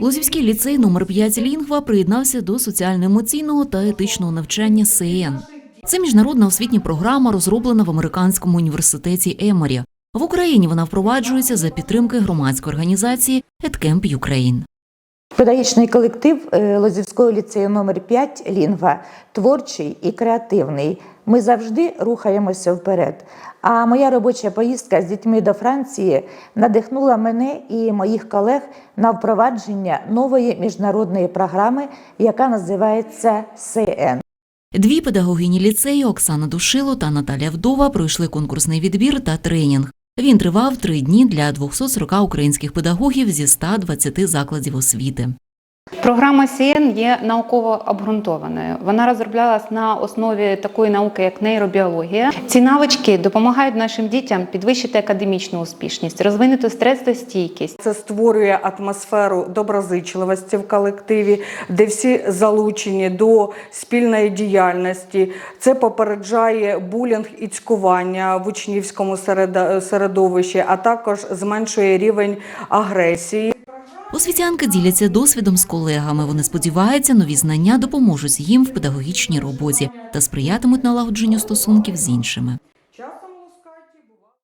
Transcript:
Лозівський ліцей номер 5 Лінгва приєднався до соціально-емоційного та етичного навчання СЕН. Це міжнародна освітня програма, розроблена в американському університеті Еморі. В Україні вона впроваджується за підтримки громадської організації EdCamp Ukraine. Педагогічний колектив е, Лозівського ліцею номер 5 Лінгва творчий і креативний. Ми завжди рухаємося вперед. А моя робоча поїздка з дітьми до Франції надихнула мене і моїх колег на впровадження нової міжнародної програми, яка називається СН. Дві педагогині ліцею Оксана Душило та Наталія Вдова пройшли конкурсний відбір та тренінг. Він тривав три дні для 240 українських педагогів зі 120 закладів освіти. Програма СІН є науково обґрунтованою. Вона розроблялась на основі такої науки, як нейробіологія. Ці навички допомагають нашим дітям підвищити академічну успішність, розвинути стресостійкість. Це створює атмосферу доброзичливості в колективі, де всі залучені до спільної діяльності. Це попереджає булінг і цькування в учнівському середовищі, а також зменшує рівень агресії. Освітянки діляться досвідом з колегами. Вони сподіваються, нові знання допоможуть їм в педагогічній роботі та сприятимуть налагодженню стосунків з іншими.